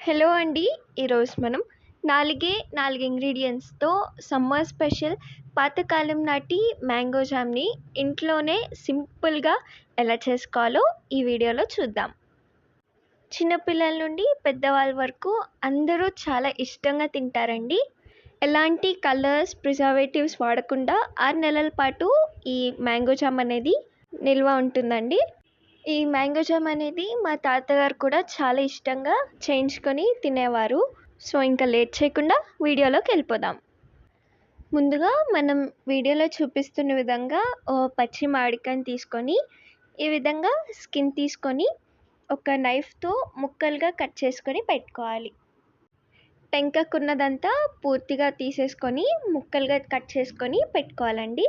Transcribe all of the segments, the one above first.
Hello అండి ఈరోజు మనం నాలుగే నాలుగు ఇంగ్రీడియంట్స్తో సమ్మర్ స్పెషల్ పాతకాలం నాటి మ్యాంగో జామ్ని ఇంట్లోనే సింపుల్గా ఎలా చేసుకోవాలో ఈ వీడియోలో చూద్దాం. చిన్నపిల్లల నుండి పెద్దవాళ్ళ వరకు అందరూ చాలా ఇష్టంగా తింటారండి. ఎలాంటి కలర్స్ ప్రిజర్వేటివ్స్ వాడకుండా ఆరు నెలల పాటు ఈ మ్యాంగో జామ్ అనేది నిల్వ ఉంటుందండి. ఈ మ్యాంగో జామ్ అనేది మా తాతగారు కూడా చాలా ఇష్టంగా చేయించుకొని తినేవారు. సో ఇంకా లేట్ చేయకుండా వీడియోలోకి వెళ్ళిపోదాం. ముందుగా మనం వీడియోలో చూపిస్తున్న విధంగా ఓ పచ్చి మామిడికాయని తీసుకొని ఈ విధంగా స్కిన్ తీసుకొని ఒక నైఫ్తో ముక్కలుగా కట్ చేసుకొని పెట్టుకోవాలి. టెంకకున్నదంతా పూర్తిగా తీసేసుకొని ముక్కలుగా కట్ చేసుకొని పెట్టుకోవాలండి.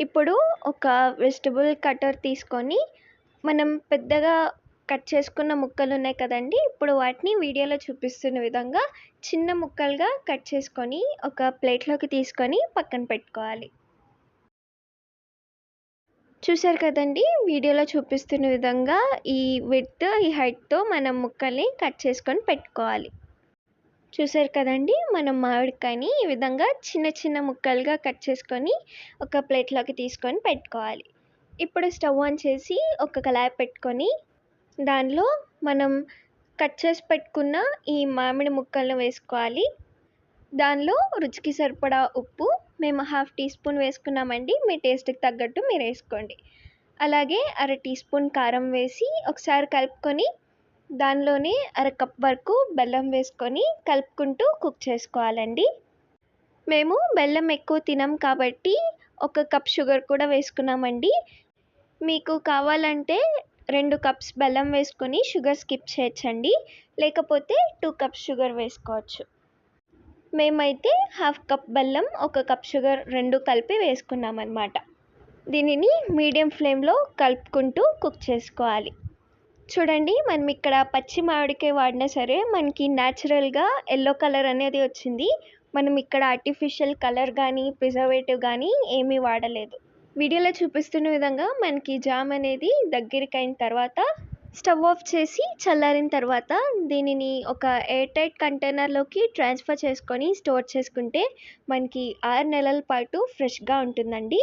ఇప్పుడు ఒక వెజిటబుల్ కటర్ తీసుకొని మనం పెద్దగా కట్ చేసుకున్న ముక్కలు ఉన్నాయి కదండి ఇప్పుడు వాటిని వీడియోలో చూపిస్తున్న విధంగా చిన్న ముక్కలుగా కట్ చేసుకొని ఒక ప్లేట్లోకి తీసుకొని పక్కన పెట్టుకోవాలి. చూసారు కదండి వీడియోలో చూపిస్తున్న విధంగా ఈ విత్ ఈ హైట్తో మనం ముక్కల్ని కట్ చేసుకొని పెట్టుకోవాలి. చూసారు కదండి? మనం మామిడికాయని ఈ విధంగా చిన్న చిన్న ముక్కలుగా కట్ చేసుకొని ఒక ప్లేట్లోకి తీసుకొని పెట్టుకోవాలి. ఇప్పుడు స్టవ్ ఆన్ చేసి ఒక కళాయి పెట్టుకొని దానిలో మనం కట్ చేసి పెట్టుకున్న ఈ మామిడి ముక్కలను వేసుకోవాలి. దానిలో రుచికి సరిపడా ఉప్పు మేము హాఫ్ టీ స్పూన్ వేసుకున్నామండి మీ టేస్ట్కి తగ్గట్టు మీరు వేసుకోండి. అలాగే అర టీ స్పూన్ కారం వేసి ఒకసారి కలుపుకొని దానిలోనే అర కప్ వరకు బెల్లం వేసుకొని కలుపుకుంటూ కుక్ చేసుకోవాలండి. మేము బెల్లం ఎక్కువ తినం కాబట్టి ఒక కప్ షుగర్ కూడా వేసుకున్నామండి. మీకు కావాలంటే రెండు కప్స్ బెల్లం వేసుకొని షుగర్ స్కిప్ చేయొచ్చండి. లేకపోతే టూ కప్స్ షుగర్ వేసుకోవచ్చు. మేమైతే హాఫ్ కప్ బెల్లం ఒక కప్ షుగర్ రెండు కలిపి వేసుకున్నామన్నమాట. దీనిని మీడియం ఫ్లేమ్లో కలుపుకుంటూ కుక్ చేసుకోవాలి. చూడండి మనం ఇక్కడ పచ్చి మామిడికాయ వాడినా సరే మనకి న్యాచురల్గా ఎల్లో కలర్ అనేది వచ్చింది. మనం ఇక్కడ ఆర్టిఫిషియల్ కలర్ కానీ ప్రిజర్వేటివ్ కానీ ఏమీ వాడలేదు. వీడియోలో చూపిస్తున్న విధంగా మనకి జామ్ అనేది దగ్గరికి అయిన తర్వాత స్టవ్ ఆఫ్ చేసి చల్లారిన తర్వాత దీనిని ఒక ఎయిర్ టైట్ కంటైనర్లోకి ట్రాన్స్ఫర్ చేసుకొని స్టోర్ చేసుకుంటే మనకి ఆరు నెలల పాటు ఫ్రెష్గా ఉంటుందండి.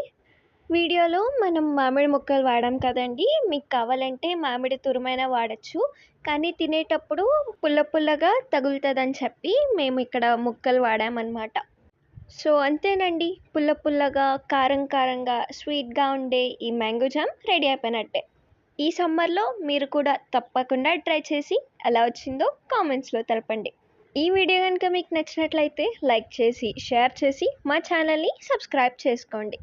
వీడియోలో మనం మామిడి ముక్కలు వాడాం కదండి. మీకు కావాలంటే మామిడి తురుమైనా వాడచ్చు. కానీ తినేటప్పుడు పుల్ల పుల్లగా తగులుతుందని చెప్పి మేము ఇక్కడ ముక్కలు వాడామన్నమాట. సో అంతేనండి. పుల్ల పుల్లగా కారం కారంగా స్వీట్గా ఉండే ఈ మ్యాంగో జామ్ రెడీ అయిపోయినట్టే. ఈ సమ్మర్లో మీరు కూడా తప్పకుండా ట్రై చేసి ఎలా వచ్చిందో కామెంట్స్లో తెలపండి. ఈ వీడియో కనుక మీకు నచ్చినట్లయితే లైక్ చేసి షేర్ చేసి మా ఛానల్ని సబ్స్క్రైబ్ చేసుకోండి.